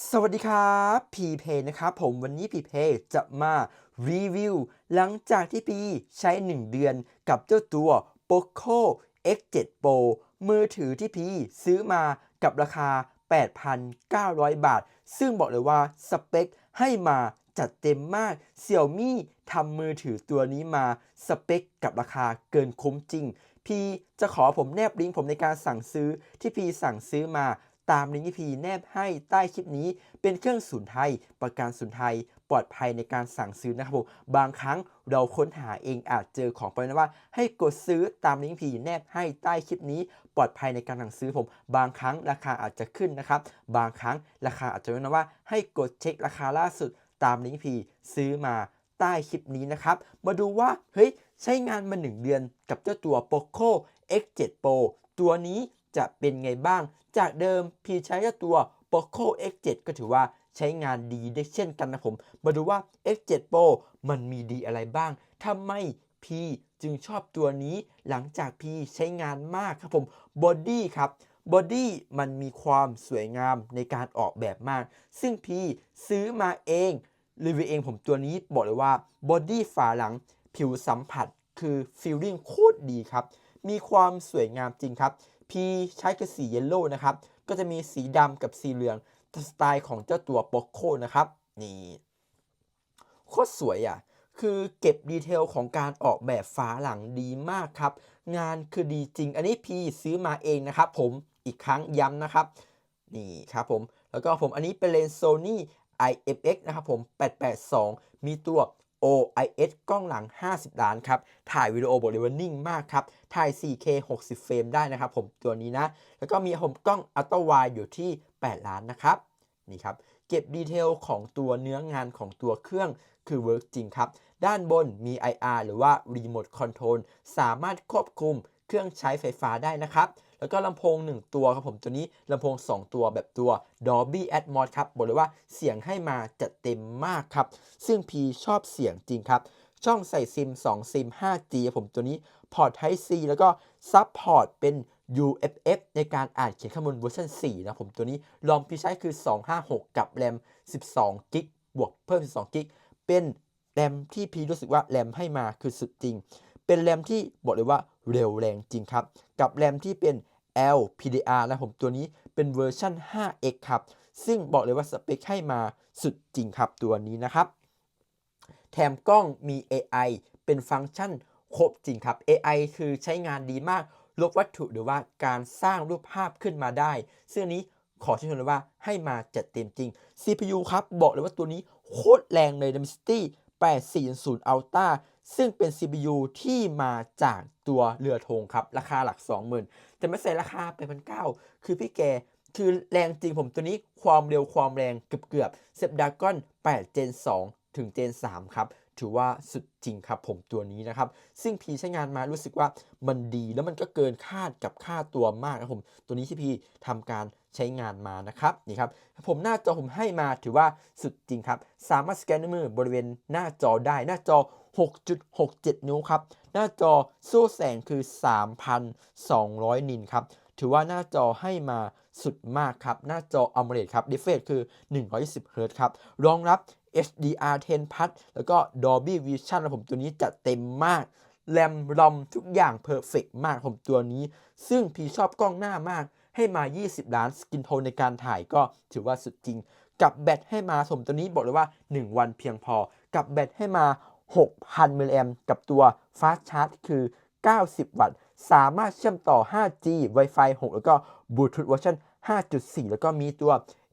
สวัสดีครับพีเพนะครับผมวันนี้พีเพจะมารีวิว หลังจากที่พีใช้ 1 เดือนกับเจ้าตัว Poco X7 Pro มือถือที่พีซื้อมากับราคา 8,900 บาท ซึ่งบอกเลยว่าสเปคให้มาจัดเต็มมาก Xiaomi ทำมือถือตัวนี้มาสเปคกับราคาเกินคุ้มจริง พีจะขอผมแนบลิงก์ผมในการสั่งซื้อที่พีสั่งซื้อมา ตามลิงก์ที่พีแนบให้ใต้คลิปนี้ เป็นเครื่องศูนไทย ประกันศูนไทย ปลอดภัยในการสั่งซื้อนะครับผมบางครั้งเราค้นหาเองอาจเจอของไปนะว่า ให้กดซื้อตามลิงก์พีแนบให้ใต้คลิปนี้ ปลอดภัยในการสั่งซื้อผม บางครั้งราคาอาจจะขึ้นนะครับ บางครั้งราคาอาจจะไม่นะว่า ให้กดเช็คราคาล่าสุดตามลิงก์พีซื้อมาใต้คลิปนี้นะครับ มาดูว่า เฮ้ย ใช้งานมา 1 เดือนกับเจ้าตัว Poco X7 Pro ตัวนี้จะเป็นไงบ้าง จากเดิมพีใช้ตัว Poco X7 ก็ถือว่าใช้งานดีได้เช่นกันนะผม มาดูว่า X7 Pro มันมีดีอะไรบ้างทำไมพีจึงชอบตัวนี้หลังจากพีใช้งานมากครับผมบอดี้ครับบอดี้มันมีความสวยงามในการออกแบบมาก ซึ่งพีซื้อมาเองรีวิวเองผมตัวนี้บอกเลยว่าบอดี้ฝาหลังผิวสัมผัสคือฟีลลิ่งโคตรดีครับ มีความสวยงามจริงครับ พีใช้คือสีเยลโล่นะครับ ก็จะมีสีดำกับสีเหลืองสไตล์ของเจ้าตัวโปโคนะครับ นี่โคตรสวยอะ คือเก็บดีเทลของการออกแบบฝาหลังดีมากครับ งานคือดีจริง อันนี้พีซื้อมาเองนะครับผมอีกครั้งย้ำนะครับ นี่ครับผม แล้วก็ผมอันนี้เป็นเลนส์ Sony IFX นะครับผม 882 มีตัว OIS กล้องหลัง 50 ล้านครับ ถ่ายวิดีโอบอกเลยว่านิ่งมากครับ ถ่าย 4K 60 เฟรมได้นะครับผมตัวนี้นะ แล้วก็มีผมกล้องอัลตร้าไวอยู่ที่ 8 ล้านนะครับ นี่ครับ เก็บดีเทลของตัวเนื้องานของตัวเครื่องคือเวิร์กจริงครับ ด้านบนมี IR หรือว่า Remote Control สามารถควบคุมเครื่องใช้ไฟฟ้าได้นะครับ แล้วก็ลำโพง 1 ตัวครับผมตัวนี้ลำโพง 2 ตัวแบบตัว Dolby Atmos ครับบอกเลยว่าเสียงให้มาจัดเต็มมากครับ ซึ่งพีชอบเสียงจริงครับ ช่องใส่ซิม 2 ซิม 5G ครับผมตัวนี้พอร์ต Type C แล้วก็ซับพอร์ตเป็น UFF ในการอ่านเขียนข้อมูลเวอร์ชัน4 นะผมตัวนี้ลองพี่ใช้คือ 256 กับแรม12กิกบวกเพิ่ม 12กิกเป็นแรมที่พีรู้สึกว่าแรมให้มาคือสุดจริง เป็นแรมที่บอกเลยว่าเร็วแรงจริงครับ กับแรมที่เป็น LPDR นะผมตัวนี้เป็นเวอร์ชัน 5X ครับ ซึ่งบอกเลยว่าสเปคให้มาสุดจริงครับตัวนี้นะครับ แถมกล้องมี AI เป็นฟังก์ชันครบจริงครับ AI คือใช้งานดีมาก ลบวัตถุหรือว่าการสร้างรูปภาพขึ้นมาได้ ซึ่งนี้ขอชื่นชมเลยว่าให้มาจัดเต็มจริง CPU ครับ บอกเลยว่าตัวนี้โคตรแรงเลย Dimensity 840 Ultra ซึ่งเป็น CPU ที่มาจาก ตัวเรือธงครับ ราคาหลัก 20,000 แต่ไม่ใส่ราคา8,900คือพี่แกคือแรงจริงผมตัวนี้ความเร็วความแรงเกือบเกือบเซฟดากอน8 Gen 2 ถึง Gen 3 ครับ ถือว่าสุดจริงครับผมตัวนี้นะครับ ซึ่งพีใช้งานมารู้สึกว่ามันดีแล้วมันก็เกินคาดกับค่าตัวมากครับผม ตัวนี้ที่พีทำการ ใช้งานมานะครับนี่ครับผมหน้าจอผมให้มาถือว่าสุดจริงครับ สามารถสแกนนิ้วมือบริเวณหน้าจอได้หน้าจอ 6.67 นิ้วครับ หน้าจอสู้แสงคือ 3,200 นินครับ ถือว่าหน้าจอให้มาสุดมากครับ หน้าจอ AMOLED ครับ refresh คือ 120 Hz ครับ รองรับ HDR10 Plus แล้วก็ Dolby Vision นะผมตัวนี้จัดเต็มมากแรมรอมทุกอย่างเพอร์เฟกมากผมตัวนี้ ซึ่งพี่ชอบกล้องหน้ามาก ให้มา 20 ล้านสกินโทนในการถ่ายก็ถือว่าสุดจริง กับแบตให้มาผมตัวนี้บอกเลยว่า 1 วันเพียงพอ กับแบตให้มา 6,000 มิลลิแอมกับตัว Fast Charge คือ 90 วัตต์ สามารถเชื่อมต่อ 5G Wi-Fi 6 แล้วก็ Bluetooth เวอร์ชัน5.4 แล้วก็มีตัว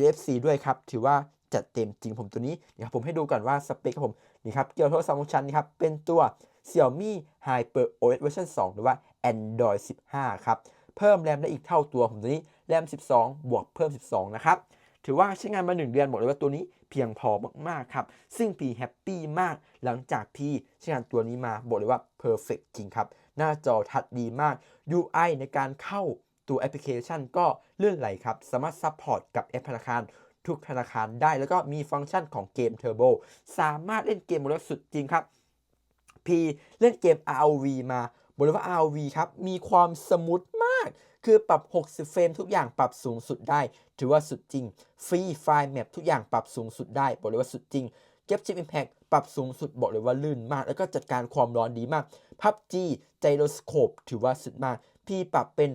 NFC ด้วยครับ ถือว่าจัดเต็มจริงผมตัวนี้นะครับผมให้ดูก่อนว่าสเปคครับผมนี่ครับเกี่ยวโทรศัพท์ของฉันนี่ครับเป็นตัว Xiaomi Hyper OS เวอร์ชัน2หรือว่า Android 15 ครับ เพิ่มแรมได้อีกเท่าตัวผมตัวนี้แรม 12 บวกเพิ่ม 12 นะครับ ถือว่าใช้งานมา 1 เดือนบอกเลยว่าตัวนี้เพียงพอมากๆครับ ซึ่งพี่แฮปปี้มากหลังจากพี่ใช้งานตัวนี้มาบอกเลยว่าเพอร์เฟกจริงครับ หน้าจอทัดดีมาก UI ในการเข้าตัวแอปพลิเคชันก็เลื่อนไหลครับ สามารถซัพพอร์ตกับแอปธนาคารทุกธนาคารได้แล้วก็มีฟังก์ชันของเกมเทอร์โบสามารถเล่นเกมบนรถสุดจริงครับ พี่เล่นเกม ROV มาบอกเลยว่า ROV ครับ มีความสมูท คือปรับ 60 เฟรมทุกอย่างปรับสูงสุดได้ ถือว่าสุดจริง ฟรีไฟล์แมปทุกอย่างปรับสูงสุดได้ บอกเลยว่าสุดจริง เก็บชิปอิมแพ t ปรับสูงสุดบอกเลยว่าลื่นมาก แล้วก็จัดการความร้อนดีมาก PUBG Gyroscope ถือว่าสุดมาก พี่ปรับเป็น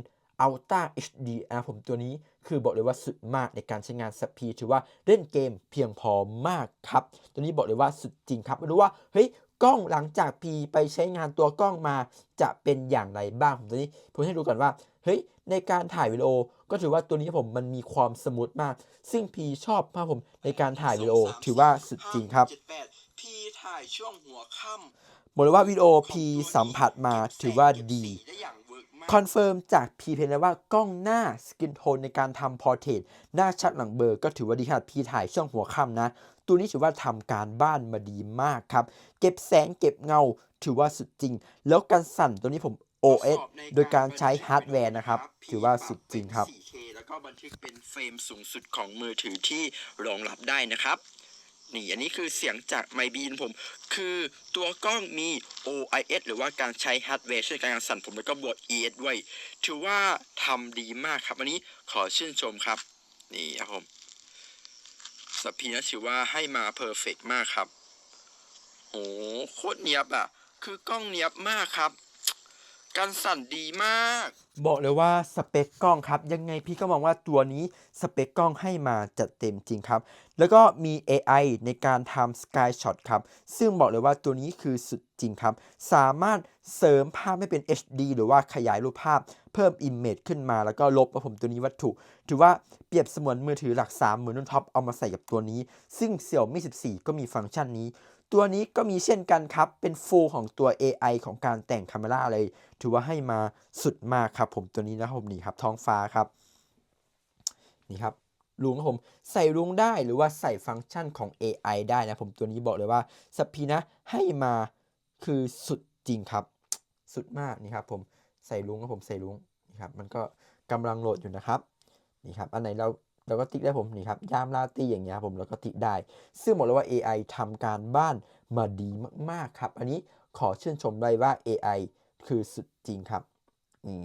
Ultra HD นะผมตัวนี้คือบอกเลยว่าสุดมากในการใช้งานสัพพีถือว่าเล่นเกมเพียงพอมากครับ ตัวนี้บอกเลยว่าสุดจริงครับไม่รู้ว่าเฮ้ยกล้องหลังจากพีไปใช้งานตัวกล้องมาจะเป็นอย่างไรบ้างผมตัวนี้ผมให้ดูก่อนว่า เฮ้ยในการถ่ายวิดีโอ ก็ถือว่าตัวนี้ผมมันมีความสมูทมาก ซึ่งพีชอบมากผมในการถ่ายวิดีโอถือว่าสุดจริงครับพีถ่ายช่วงหัวค่ำบอกเลยว่าวิดีโอพีสัมผัสมาถือว่าดีได้อย่างเวิร์กมากคอนเฟิร์มจากพีเพนเลยว่ากล้องหน้าสกินโทนในการทำพอร์เทรตหน้าชัดหลังเบลอร์ก็ถือว่าดีขนาดพีถ่ายช่วงหัวค่ำนะ ตัวนี้ถือว่าทำการบ้านมาดีมากครับ เก็บแสงเก็บเงาถือว่าสุดจริง แล้วการสั่นตัวนี้ผม OS โดยการใช้ฮาร์ดแวร์นะครับ ถือว่าสุดจริงครับ 4K แล้วก็บันทึกเป็นเฟรมสูงสุดของมือถือที่รองรับได้นะครับนี่อันนี้คือเสียงจากไมบีนผม คือตัวกล้องมี OIS หรือว่าการใช้ฮาร์ดแวร์ช่วยการสั่นผมแล้วก็บวก ES ด้วยถือว่าทำดีมากครับ อันนี้ขอชื่นชมครับ นี่ครับผมสัพพีนะถือว่าให้มาเพอร์เฟกมากครับโหโคตรเนียบอะ คือกล้องเนียบมากครับ การสั่นดีมาก บอกเลยว่าสเปคกล้องครับ ยังไงพี่ก็มองว่าตัวนี้สเปคกล้องให้มาจัดเต็มจริงครับ แล้วก็มี AI ในการทำ Sky Shot ครับ ซึ่งบอกเลยว่าตัวนี้คือสุดจริงครับ สามารถเสริมภาพให้เป็น HD หรือว่าขยายรูปภาพ เพิ่ม Image ขึ้นมาแล้วก็ลบผมตัวนี้วัตถุ ถือว่าเปรียบเสมือนมือถือหลัก3เหมือนรุ่นท็อปเอามาใส่กับตัวนี้ ซึ่ง Xiaomi 14 ก็มีฟังก์ชันนี้ตัวนี้ก็มีเช่นกันครับ เป็นฟูลของตัว AI ของการแต่งคาเมราเลย ถือว่าให้มาสุดมากครับผมตัวนี้นะครับผมนี่ครับท้องฟ้าครับนี่ครับลุงครับผมใส่ลุงได้หรือว่าใส่ฟังก์ชันของ AI ได้นะผมตัวนี้บอกเลยว่าสปีนะให้มาคือสุดจริงครับ สุดมากนี่ครับผมใส่ลุงครับผมใส่ลุงนี่ครับมันก็กำลังโหลดอยู่นะครับนี่ครับอันไหนเราเราก็ติ๊กได้ผมนี่ครับยามลาตีอย่างเงี้ยผมเราก็ติ๊กได้ ซึ่งบอกเลยว่า AI ทำการบ้านมาดีมากๆครับ อันนี้ขอชื่นชมเลยว่า AI คือสุดจริงครับนี่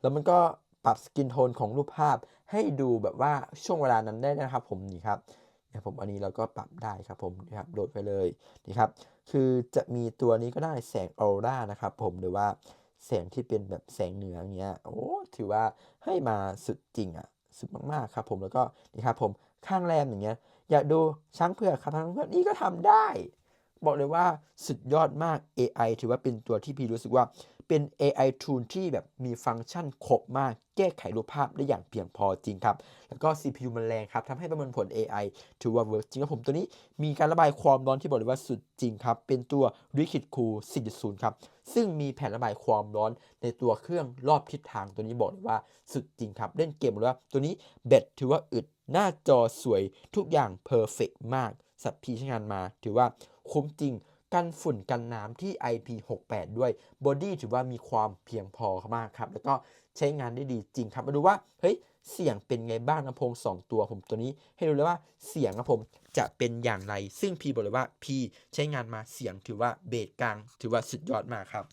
แล้วมันก็ปรับสกินโทนของรูปภาพให้ดูแบบว่าช่วงเวลานั้นได้นะครับผมนี่ครับเนี่ยผมอันนี้เราก็ปรับได้ครับผมนี่ครับโหลดไปเลยนี่ครับคือจะมีตัวนี้ก็ได้แสงออร่านะครับผมหรือว่าแสงที่เป็นแบบแสงเหนืออย่างเงี้ยโอ้ถือว่าให้มาสุดจริงอะสุดมากๆครับผมแล้วก็นี่ครับผมข้างแรมอย่างเงี้ยอยากดูช้างเผือกครับช้างเผือกนี่ก็ทำได้ บอกเลยว่าสุดยอดมาก AI ถือว่าเป็นตัวที่พี่รู้สึกว่า เป็น AI tool ที่แบบมีฟังก์ชันครบมาก แก้ไขรูปภาพได้อย่างเพียงพอจริงครับ แล้วก็ CPU มันแรงครับทำให้ประเมวลผล AI ถือว่าเวิร์กจริงครับผมตัวนี้มีการระบายความร้อนที่บอกเลยว่าสุดจริงครับ เป็นตัว Liquid Cool 4.0 ครับ ซึ่งมีแผ่นระบายความร้อนในตัวเครื่องรอบทิศทางตัวนี้บอกเลยว่าสุดจริงครับ เล่นเกมเลยว่าตัวนี้แบตถือว่าอึดหน้าจอสวยทุกอย่างเพอร์เฟกมากสัตว์พีใช้งานมา ถือว่าคุ้มจริง กันฝุ่นกันน้ำที่ IP68 ด้วยบอดี้ถือว่ามีความเพียงพอมากครับ แล้วก็ใช้งานได้ดีจริงครับ มาดูว่า เฮ้ย เสียงเป็นไงบ้างลำโพง 2 ตัวผมตัวนี้ ให้ดูเลยว่าเสียงครับผมจะเป็นอย่างไร ซึ่งพีบอกเลยว่าพีใช้งานมาเสียงถือว่าเบสกลาง ถือว่าสุดยอดมากครับ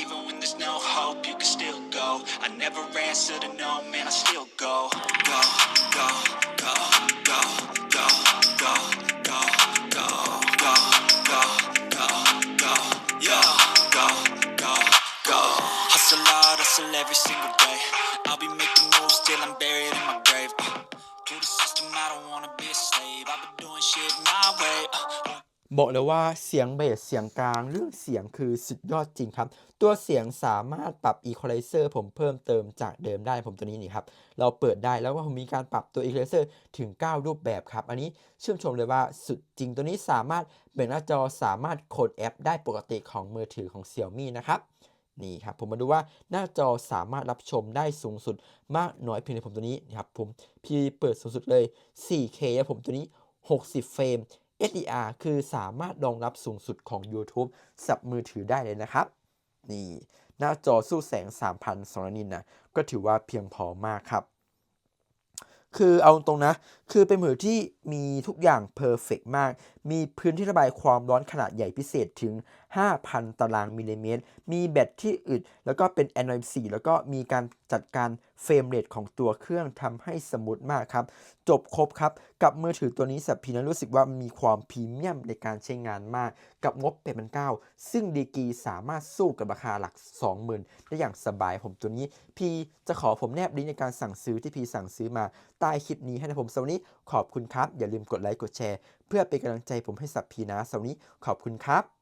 Even when there's no hope, you can still go. I never answer to no, man, I still go, go, บอกเลยว่าเสียงเบสเสียงกลางเรื่องเสียงคือสุดยอดจริงครับ ตัวเสียงสามารถปรับ Equalizer ผมเพิ่มเติมจากเดิมได้ผมตัวนี้นี่ครับ เราเปิดได้แล้วว่าผมมีการปรับตัว Equalizer ถึง 9 รูปแบบครับ อันนี้ชื่นชมเลยว่าสุดจริงตัวนี้สามารถแบ่งหน้าจอสามารถโคดแอป ได้ปกติของมือถือของ Xiaomi นะครับนี่ครับผมมาดูว่าหน้าจอสามารถรับชมได้สูงสุดมากน้อยเพียงใดผมตัวนี้นะครับผมพี่เปิดสูงสุดเลย 4K ผมตัวนี้ 60 เฟรม HDR คือสามารถรองรับสูงสุดของ YouTube สับมือถือได้เลยนะครับ นี่ หน้าจอสู้แสง 3,200 นิตนะ ก็ถือว่าเพียงพอมากครับ คือเอาตรงนะ คือเป็นมือถือที่มีทุกอย่างเพอร์เฟกมาก มีพื้นที่ระบายความร้อนขนาดใหญ่พิเศษถึง 5,000 ตารางมิลลิเมตร มีแบตที่อึด แล้วก็เป็น Android 4 แล้วก็มีการจัดการเฟรมเรทของตัวเครื่องทำให้สมูทมากครับ จบครบครับ กับมือถือตัวนี้สับพีนั้นรู้สึกว่ามีความพรีเมียมในการใช้งานมาก กับงบเป็ดมันเก้าซึ่งดีกีสามารถสู้กับราคาหลัก 20,000 ได้อย่างสบายผมตัวนี้ พีจะขอผมแนบลิงก์ในการสั่งซื้อที่พีสั่งซื้อมาใต้คลิปนี้ให้นะผมสวันนี้ ขอบคุณครับ อย่าลืมกดไลค์กดแชร์ เพื่อเป็นกำลังใจผมให้สับพีนะสำหรับวันนี้ขอบคุณครับ